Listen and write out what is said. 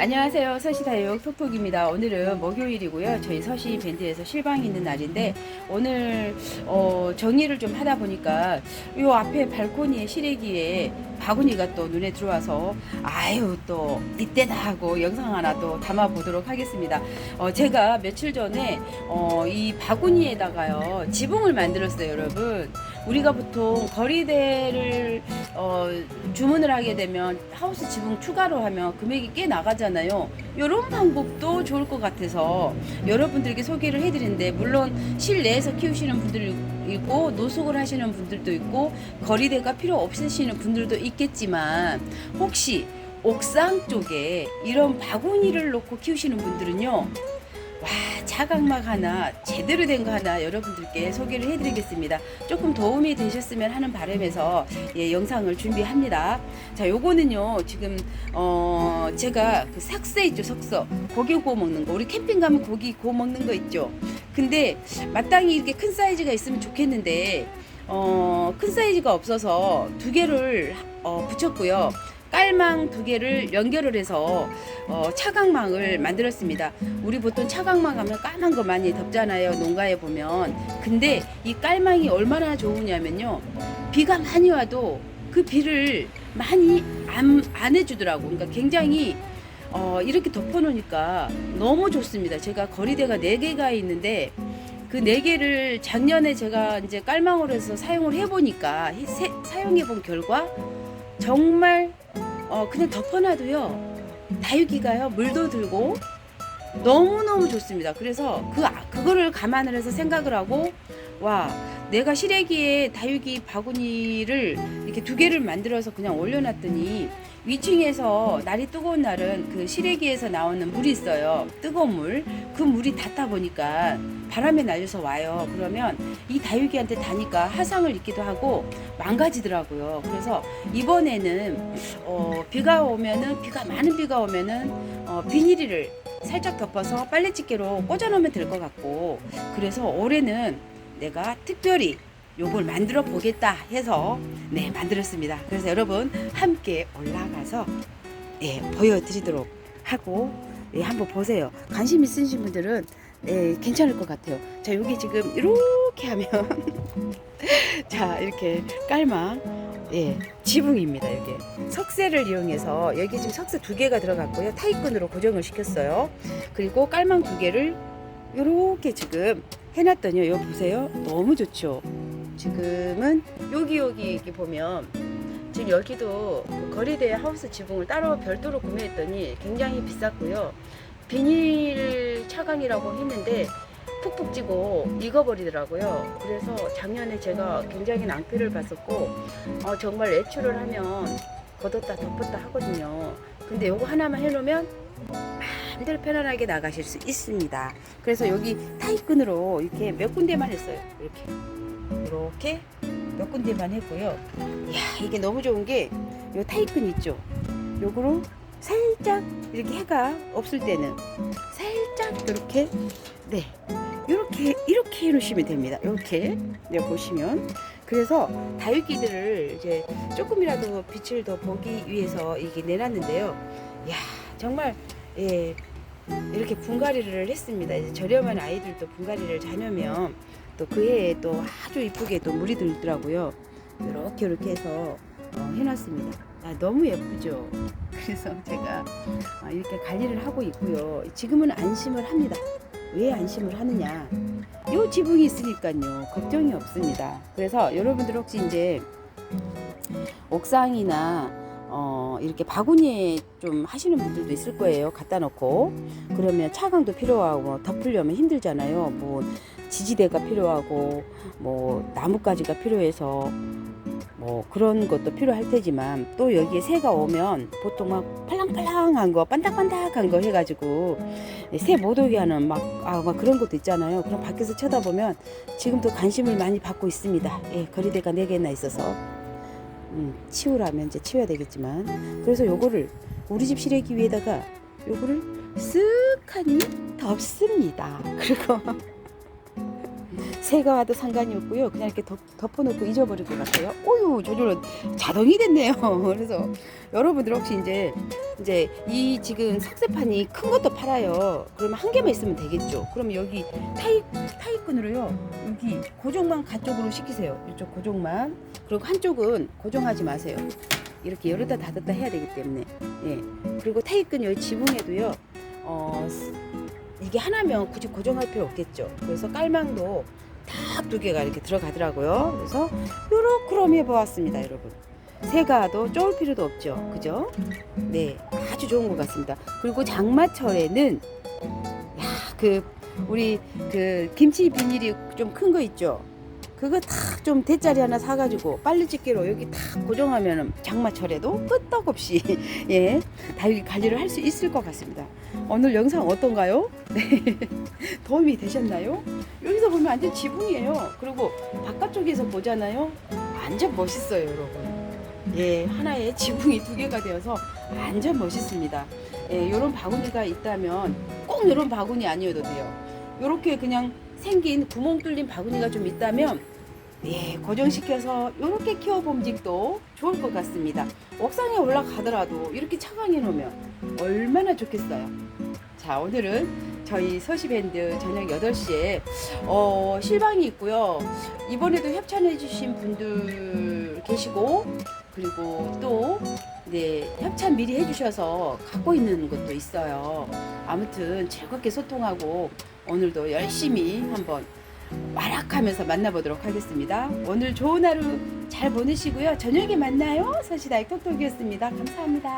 안녕하세요. 서시다육 톡톡입니다. 오늘은 목요일이고요. 저희 서시 밴드에서 실방이 있는 날인데 오늘 어, 정리를 좀 하다 보니까 요 앞에 발코니에 시래기에 바구니가 또 눈에 들어와서 아유 또 이때다 하고 영상 하나 또 담아 보도록 하겠습니다. 어, 제가 며칠 전에 어, 이 바구니에다가요 지붕을 만들었어요, 여러분. 우리가 보통 거리대를 어, 주문을 하게 되면 하우스 지붕 추가로 하면 금액이 꽤 나가잖아요. 이런 방법도 좋을 것 같아서 여러분들께 소개를 해드리는데 물론 실내에서 키우시는 분들이 있고 노숙을 하시는 분들도 있고 거리대가 필요 없으시는 분들도 있겠지만 혹시 옥상 쪽에 이런 바구니를 놓고 키우시는 분들은요. 와 차각막 하나 제대로 된 거 하나 여러분들께 소개를 해드리겠습니다. 조금 도움이 되셨으면 하는 바람에서 예, 영상을 준비합니다. 자 요거는요 지금 어 제가 그 석쇠 있죠 석쇠 고기 구워 먹는 거 우리 캠핑 가면 고기 구워 먹는 거 있죠. 근데 마땅히 이렇게 큰 사이즈가 있으면 좋겠는데 어, 큰 사이즈가 없어서 두 개를 어, 붙였고요. 깔망 두 개를 연결을 해서 어, 차각망을 만들었습니다. 우리 보통 차각망 하면 까만 거 많이 덮잖아요. 농가에 보면. 근데 이 깔망이 얼마나 좋으냐면요. 비가 많이 와도 그 비를 많이 안, 안 해주더라고. 그러니까 굉장히 어, 이렇게 덮어놓으니까 너무 좋습니다. 제가 거리대가 네개가 있는데 그네 개를 작년에 제가 이제 깔망으로 해서 사용을 해보니까 히- 세- 사용해본 결과 정말 어, 그냥 덮어놔도요 다육이가요 물도 들고 너무너무 좋습니다. 그래서 그 아- 그거를 감안을 해서 생각을 하고 와 내가 시래기에 다육이 바구니를 이렇게 두 개를 만들어서 그냥 올려놨더니 위층에서 날이 뜨거운 날은 그 시래기에서 나오는 물이 있어요. 뜨거운 물. 그 물이 닿다 보니까 바람에 날려서 와요. 그러면 이 다육이한테 다니까 화상을 입기도 하고 망가지더라고요. 그래서 이번에는 어, 비가 오면은 비가 많은 비가 오면은 어, 비닐을 살짝 덮어서 빨래집게로 꽂아놓으면 될 것 같고 그래서 올해는 내가 특별히 요걸 만들어 보겠다 해서 네 만들었습니다. 그래서 여러분 함께 올라가서 예 보여드리도록 하고 예 한번 보세요. 관심 있으신 분들은 예 괜찮을 것 같아요. 자 여기 지금 이렇게 하면 자 이렇게 깔망 예 지붕입니다 여기 석쇠를 이용해서 여기 지금 석쇠 두 개가 들어갔고요 타이끈으로 고정을 시켰어요 그리고 깔망 두 개를 이렇게 지금 해놨더니요 여기 보세요 너무 좋죠 지금은 여기 여기 이렇게 보면 지금 여기도 그 거리대 하우스 지붕을 따로 별도로 구매했더니 굉장히 비쌌고요 비닐 차광이라고 했는데 푹푹 찌고 익어버리더라고요. 그래서 작년에 제가 굉장히 낭패를 봤었고 어, 정말 외출을 하면 걷었다 덮었다 하거든요. 근데 요거 하나만 해놓으면 마음대로 편안하게 나가실 수 있습니다. 그래서 여기 타이끈으로 이렇게 몇 군데만 했어요. 이렇게 이렇게 몇 군데만 했고요. 이야 이게 너무 좋은 게 요 타이끈 있죠. 요거로 살짝 이렇게 해가 없을 때는 살짝 이렇게 네 이렇게 이렇게 해놓으시면 됩니다. 이렇게 여기 보시면 그래서 다육이들을 이제 조금이라도 빛을 더 보기 위해서 이게 내놨는데요. 야 정말 예 이렇게 분갈이를 했습니다. 이제 저렴한 아이들도 분갈이를 잘 놓으면 또 그 해에 또 아주 이쁘게 또 물이 들더라고요. 이렇게 이렇게 해서 어, 해놨습니다. 아, 너무 예쁘죠. 그래서 제가 아, 이렇게 관리를 하고 있고요. 지금은 안심을 합니다. 왜 안심을 하느냐? 요 지붕이 있으니까요. 걱정이 없습니다. 그래서 여러분들 혹시 이제 옥상이나 어, 이렇게 바구니에 좀 하시는 분들도 있을 거예요. 갖다 놓고. 그러면 차광도 필요하고 덮으려면 힘들잖아요. 뭐 지지대가 필요하고 뭐 나뭇가지가 필요해서 뭐 그런 것도 필요할 테지만 또 여기에 새가 오면 보통 막 팔랑팔랑한 거 반딱반딱한 거 해가지고 새 못 오게 하는 막, 아, 막 그런 것도 있잖아요. 그럼 밖에서 쳐다보면 지금도 관심을 많이 받고 있습니다. 예, 거리대가 네개나 있어서 음, 치우라면 이제 치워야 되겠지만 그래서 요거를 우리 집 시래기 위에다가 요거를 쓱하니 덮습니다. 그리고 새가 와도 상관이 없고요. 그냥 이렇게 덮, 덮어놓고 잊어버릴 것 같아요. 오유, 저절로 자동이 됐네요. 그래서 여러분들 혹시 이제 이제 이 지금 삭세판이 큰 것도 팔아요. 그러면 한 개만 있으면 되겠죠. 그러면 여기 타이 타이끈으로요. 여기 고정만 가쪽으로 시키세요. 이쪽 고정만. 그리고 한쪽은 고정하지 마세요. 이렇게 열었다 닫았다 해야 되기 때문에. 예. 그리고 타이끈 여기 지붕에도요. 어, 이게 하나면 굳이 고정할 필요 없겠죠. 그래서 깔망도 딱 두 개가 이렇게 들어가더라고요. 그래서 요렇게 해보았습니다, 여러분. 새가도 쫄 필요도 없죠. 그죠? 네, 아주 좋은 것 같습니다. 그리고 장마철에는 야, 그 우리 그 김치 비닐이 좀 큰 거 있죠. 그거 탁좀 대짜리 하나 사가지고 빨래집게로 여기 탁 고정하면은 장마철에도 끄떡없이 예 달리 관리를 할 수 있을 것 같습니다. 오늘 영상 어떤가요? 네 도움이 되셨나요? 여기서 보면 완전 지붕이에요. 그리고 바깥쪽에서 보잖아요. 완전 멋있어요, 여러분. 예, 하나의 지붕이 두 개가 되어서 완전 멋있습니다. 예, 이런 바구니가 있다면 꼭 이런 바구니 아니어도 돼요. 이렇게 그냥 생긴 구멍 뚫린 바구니가 좀 있다면 예, 고정시켜서 이렇게 키워 봄직도 좋을 것 같습니다. 옥상에 올라가더라도 이렇게 차광해 놓으면 얼마나 좋겠어요. 자, 오늘은 저희 서시밴드 저녁 8시에 어, 실방이 있고요. 이번에도 협찬해 주신 분들 계시고 그리고 또 네, 협찬 미리 해주셔서 갖고 있는 것도 있어요. 아무튼 즐겁게 소통하고 오늘도 열심히 한번 마락하면서 만나보도록 하겠습니다. 오늘 좋은 하루 잘 보내시고요. 저녁에 만나요. 서시다이 톡톡이었습니다. 감사합니다.